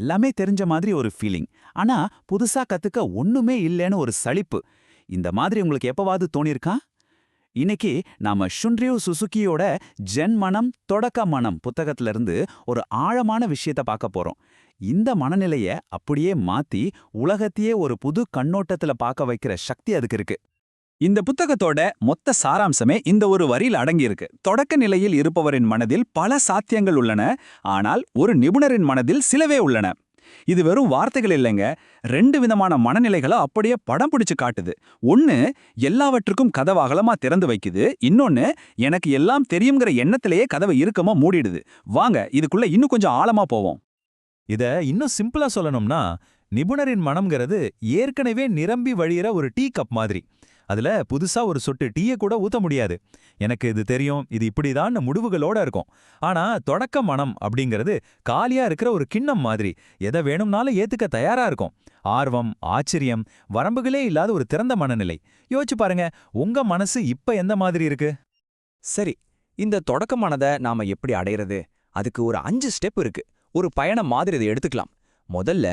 எல்லாமே தெரிஞ்ச மாதிரி ஒரு ஃபீலிங் ஆனா புதுசா கத்துக்க ஒண்ணுமே இல்லைன்னு ஒரு சலிப்பு. இந்த மாதிரி உங்களுக்கு எப்பவாவது தோணியிருக்கா இன்னைக்கு நாம ஷுன்ரியூ சுசுக்கியோட ஜென் மனம் தொடக்க மனம் புத்தகத்துல இருந்து ஒரு ஆழமான விஷயத்த பார்க்க போறோம். இந்த மனநிலைய அப்படியே மாத்தி உலகத்தையே ஒரு புது கண்ணோட்டத்துல பார்க்க வைக்கிற சக்தி அதுக்கு இருக்கு. இந்த புத்தகத்தோட மொத்த சாராம்சமே இந்த ஒரு வரியில் அடங்கியிருக்கு. தொடக்க நிலையில் இருப்பவரின் மனதில் பல சாத்தியங்கள் உள்ளன ஆனால் ஒரு நிபுணரின் மனதில் சிலவே உள்ளன. இது வெறும் வார்த்தைகள் இல்லைங்க. ரெண்டு விதமான மனநிலைகளை அப்படியே படம் பிடிச்சு காட்டுது. ஒன்னு எல்லாவற்றுக்கும் கதவு அகலமா திறந்து வைக்குது. இன்னொன்னு எனக்கு எல்லாம் தெரியுங்கிற எண்ணத்திலேயே கதவை இறுக்கமா மூடிடுது. வாங்க இதுக்குள்ள இன்னும் கொஞ்சம் ஆழமா போவோம். இத இன்னும் சிம்பிளா சொல்லணும்னா நிபுணரின் மனம்ங்கிறது ஏற்கனவே நிரம்பி வழியிற ஒரு டீ கப் மாதிரி. அதுல புதுசா ஒரு சொட்டு டீயை கூட ஊத்த முடியாது. எனக்கு இது தெரியும் இது இப்படிதான் முடிவுகளோட இருக்கும். ஆனா தொடக்க மனம் அப்படிங்கிறது காலியா இருக்கிற ஒரு கிண்ணம் மாதிரி. எதை வேணும்னாலும் ஏத்துக்க தயாரா இருக்கும். ஆர்வம் ஆச்சரியம் வரம்புகளே இல்லாத ஒரு திறந்த மனநிலை. யோசிச்சு பாருங்க உங்க மனசு இப்ப எந்த மாதிரி இருக்கு? சரி இந்த தொடக்க மனதை நாம எப்படி அடையிறது? அதுக்கு ஒரு அஞ்சு ஸ்டெப் இருக்கு. ஒரு பயணம் மாதிரி இதை எடுத்துக்கலாம். முதல்ல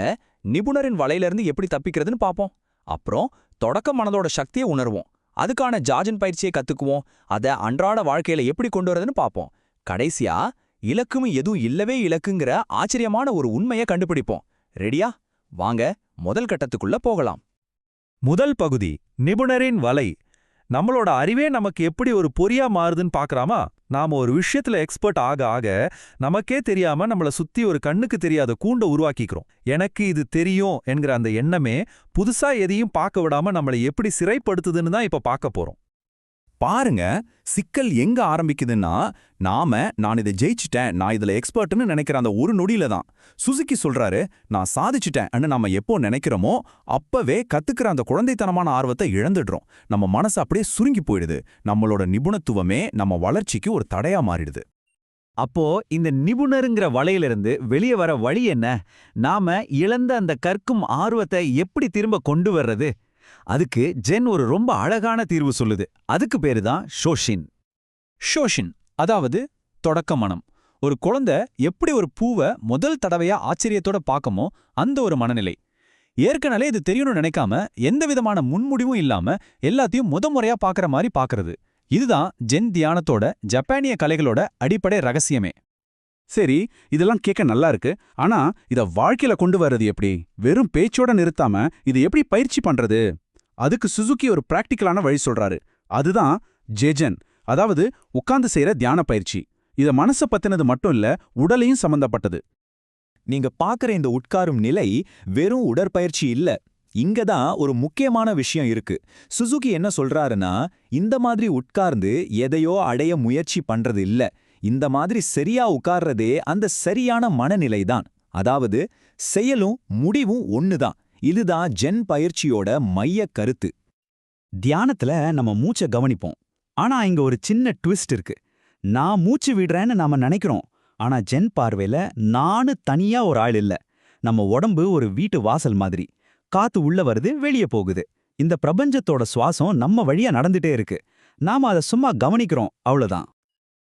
நிபுணரின் வலையிலிருந்து எப்படி தப்பிக்கிறதுன்னு பார்ப்போம். அப்புறம் தொடக்க மனதோட சக்தியை உணர்வோம். அதுக்கான ஜாஜன் பயிற்சியை கத்துக்குவோம். அதை அன்றாட வாழ்க்கையில எப்படி கொண்டு வரதுன்னு பார்ப்போம். கடைசியா இலக்கும் எதுவும் இல்லவே இலக்குங்கிற ஆச்சரியமான ஒரு உண்மையை கண்டுபிடிப்போம். ரெடியா? வாங்க முதல் கட்டத்துக்குள்ள போகலாம். முதல் பகுதி நிபுணரின் வலை. நம்மளோட அறிவே நமக்கு எப்படி ஒரு பொறியா மாறுதுன்னு பார்க்கறாமா நாம ஒரு விஷயத்துல எக்ஸ்பர்ட் ஆக ஆக நமக்கே தெரியாம நம்மள சுத்தி ஒரு கண்ணுக்கு தெரியாத கூண்டை உருவாக்கிக்கிறோம். எனக்கு இது தெரியும் என்கிற அந்த எண்ணமே புதுசா எதையும் பார்க்க விடாம நம்மளை எப்படி சிறைப்படுத்துதுன்னு தான் இப்ப பார்க்க போறோம். பாருங்க சிக்கல் எங்க ஆரம்பிக்குதுன்னா நாம நான் இதை ஜெயிச்சிட்டேன் நான் இதுல எக்ஸ்பர்ட்னு நினைக்கிற அந்த ஒரு நொடியில தான். சுசுக்கி சொல்றாரு நான் சாதிச்சிட்டேன்னு நாம எப்போ நினைக்கிறோமோ அப்பவே கத்துக்கிற அந்த குழந்தைத்தனமான ஆர்வத்தை இழந்துடுறோம். நம்ம மனசு அப்படியே சுருங்கி போயிடுது. நம்மளோட நிபுணத்துவமே நம்ம வளர்ச்சிக்கு ஒரு தடையா மாறிடுது. அப்போ இந்த நிபுணருங்கிற வலையிலிருந்து வெளியே வர வழி என்ன? நாம இழந்த அந்த கற்கும் ஆர்வத்தை எப்படி திரும்ப கொண்டு வர்றது? அதுக்கு ஜென் ஒரு ரொம்ப அழகான தீர்வு சொல்லுது. அதுக்கு பேரு தான் ஷோஷின். ஷோஷின் அதாவது தொடக்க மனம். ஒரு குழந்தை எப்படி ஒரு பூவை முதல் தடவையா ஆச்சரியத்தோட பார்க்குமோ அந்த ஒரு மனநிலை. ஏற்கனவே இது தெரியணும்னு நினைக்காம எந்த விதமான முன்முடிவும் இல்லாம எல்லாத்தையும் முத முறையா பார்க்கற மாதிரி பார்க்கறது. இதுதான் ஜென் தியானத்தோட ஜப்பானிய கலைகளோட அடிப்படை ரகசியமே. சரி இதெல்லாம் கேட்க நல்லா இருக்கு. ஆனா இத வாழ்க்கையில கொண்டு வர்றது எப்படி? வெறும் பேச்சோட நிறுத்தாம இதை எப்படி பயிற்சி பண்றது? அதுக்கு சுசுகி ஒரு பிராக்டிக்கலான வழி சொல்றாரு. அதுதான் ஜெஜன். அதாவது உட்கார்ந்து செய்யற தியான பயிற்சி. இத மனச பத்தினது மட்டும் இல்ல உடலையும் சம்பந்தப்பட்டது. நீங்க பாக்குற இந்த உட்காரும் நிலை வெறும் உடற்பயிற்சி இல்ல. இங்க தான் ஒரு முக்கியமான விஷயம் இருக்கு. சுசுகி என்ன சொல்றாருன்னா இந்த மாதிரி உட்கார்ந்து எதையோ அடைய முயற்சி பண்றது இல்ல. இந்த மாதிரி சரியா உட்கார்றதே அந்த சரியான மனநிலை தான் அதாவது செயலும் முடிவும் ஒண்ணுதான். இதுதான் ஜென் பயிற்சியோட மைய கருத்து. தியானத்துல நம்ம மூச்சை கவனிப்போம். ஆனா இங்க ஒரு சின்ன ட்விஸ்ட் இருக்கு. நான் மூச்சு விடுறேன்னு நாம நினைக்கிறோம். ஆனா ஜென் பார்வையில நானு தனியா ஒரு ஆள் இல்ல. நம்ம உடம்பு ஒரு வீட்டு வாசல் மாதிரி. காத்து உள்ள வருது வெளியே போகுது. இந்த பிரபஞ்சத்தோட சுவாசம் நம்ம வழியா நடந்துட்டே இருக்கு. நாம அதை சும்மா கவனிக்கிறோம் அவ்வளோதான்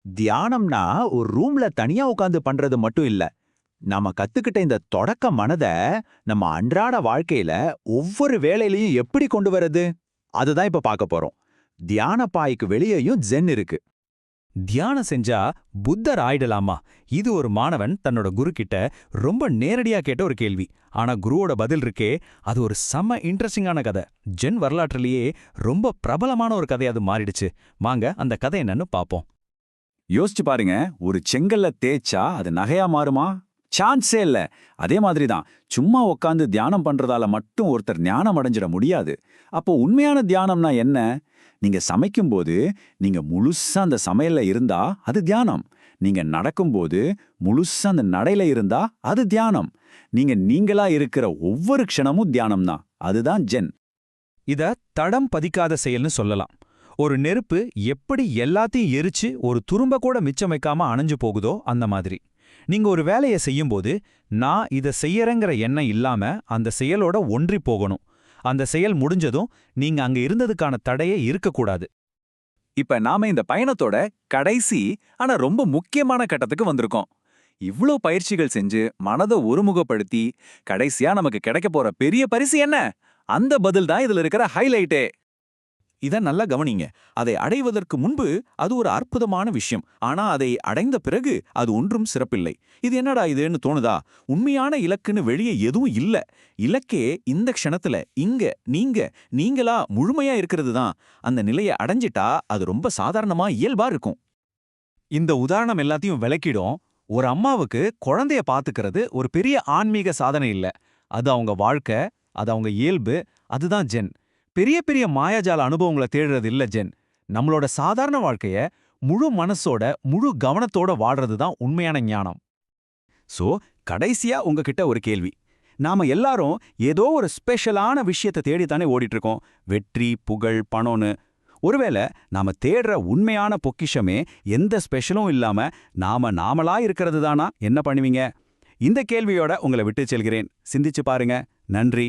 தியானம்னா ஒரு ரூம்ல தனியா உட்காந்து பண்றது மட்டும் இல்ல. நாம கத்துக்கிட்ட இந்த தொடக்க மனத நம்ம அன்றாட வாழ்க்கையில ஒவ்வொரு வேலையிலயும் எப்படி கொண்டு வர்றது? அதுதான் இப்ப பார்க்க போறோம். தியான பாய்க்கு வெளியேயும் ஜென் இருக்கு. தியானம் செஞ்சா புத்தர் ஆயிடலாமா? இது ஒரு மாணவன் தன்னோட குரு கிட்ட ரொம்ப நேரடியா கேட்ட ஒரு கேள்வி. ஆனா குருவோட பதில் இருக்கே அது ஒரு செம்ம இன்ட்ரெஸ்டிங்கான கதை. ஜென் வரலாற்றிலேயே ரொம்ப பிரபலமான ஒரு கதை அது மாறிடுச்சு. வாங்க அந்த கதை என்னன்னு பாப்போம் யோசிச்சு பாருங்க ஒரு செங்கல்ல தேய்ச்சா அது நகையா மாறுமா? சான்ஸே இல்ல. அதே மாதிரி தான் சும்மா உட்காந்து தியானம் பண்றதால மட்டும் ஒருத்தர் ஞானம் அடைஞ்சிட முடியாது. அப்போ உண்மையான தியானம்னா என்ன? நீங்க சமைக்கும்போது நீங்க முழுசா அந்த சமையல்ல இருந்தா அது தியானம். நீங்க நடக்கும்போது முழுசா அந்த நடையில இருந்தா அது தியானம். நீங்க நீங்களா இருக்கிற ஒவ்வொரு க்ஷணமும் தியானம் தான் அதுதான் ஜென். இத தடம் பதிக்காத செயல்னு சொல்லலாம். ஒரு நெருப்பு எப்படி எல்லாத்தையும் எரிச்சு ஒரு துரும்ப கூட மிச்சம் வைக்காம அணைஞ்சு போகுதோ அந்த மாதிரி. நீங்க ஒரு வேலையை செய்யும்போது நான் இத செய்யறேங்கிற எண்ணம் இல்லாம அந்த செயலோட ஒன்றி போகணும். அந்த செயல் முடிஞ்சதும் நீங்க அங்க இருந்ததுக்கான தடையே இருக்கக்கூடாது. இப்ப நாம இந்த பயணத்தோட கடைசி ஆனா ரொம்ப முக்கியமான கட்டத்துக்கு வந்திருக்கோம். இவ்ளோ பயிற்சிகள் செஞ்சு மனதை ஒருமுகப்படுத்தி கடைசியா நமக்கு கிடைக்க போற பெரிய பரிசு என்ன? அந்த பதில் தான் இதுல இருக்கிற ஹைலைட்டே. இதை நல்லா கவனிங்க. அதை அடைவதற்கு முன்பு அது ஒரு அற்புதமான விஷயம். ஆனா அதை அடைந்த பிறகு அது ஒன்றும் சிறப்பில்லை. இது என்னடா இதுன்னு தோணுதா? உண்மையான இலக்குன்னு வெளியே எதுவும் இல்ல. இலக்கே இந்த க்ஷணத்துல இங்க நீங்க நீங்களா முழுமையா இருக்கிறது தான். அந்த நிலையை அடைஞ்சிட்டா அது ரொம்ப சாதாரணமா இயல்பா இருக்கும். இந்த உதாரணம் எல்லாத்தையும் விளக்கிடும். ஒரு அம்மாவுக்கு குழந்தைய பார்த்துக்கிறது ஒரு பெரிய ஆன்மீக சாதனை இல்ல. அது அவங்க வாழ்க்கை அது அவங்க இயல்பு அதுதான் ஜென். பெரிய பெரிய மாயாஜால அனுபவங்களை தேடுறது இல்ல ஜென். நம்மளோட சாதாரண வாழ்க்கைய முழு மனசோட முழு கவனத்தோட வாழ்றது தான் உண்மையான ஞானம். சோ கடைசியா உங்ககிட்ட ஒரு கேள்வி. நாம எல்லாரும் ஏதோ ஒரு ஸ்பெஷலான விஷயத்தை தேடித்தானே ஓடிட்டு இருக்கோம் வெற்றி புகழ் பணம்னு. ஒருவேளை நாம தேடுற உண்மையான பொக்கிஷமே எந்த ஸ்பெஷலும் இல்லாம நாம நாமளா இருக்கிறது தானா? என்ன பண்ணுவீங்க? இந்த கேள்வியோட உங்களை விட்டு செல்கிறேன். சிந்திச்சு பாருங்க. நன்றி.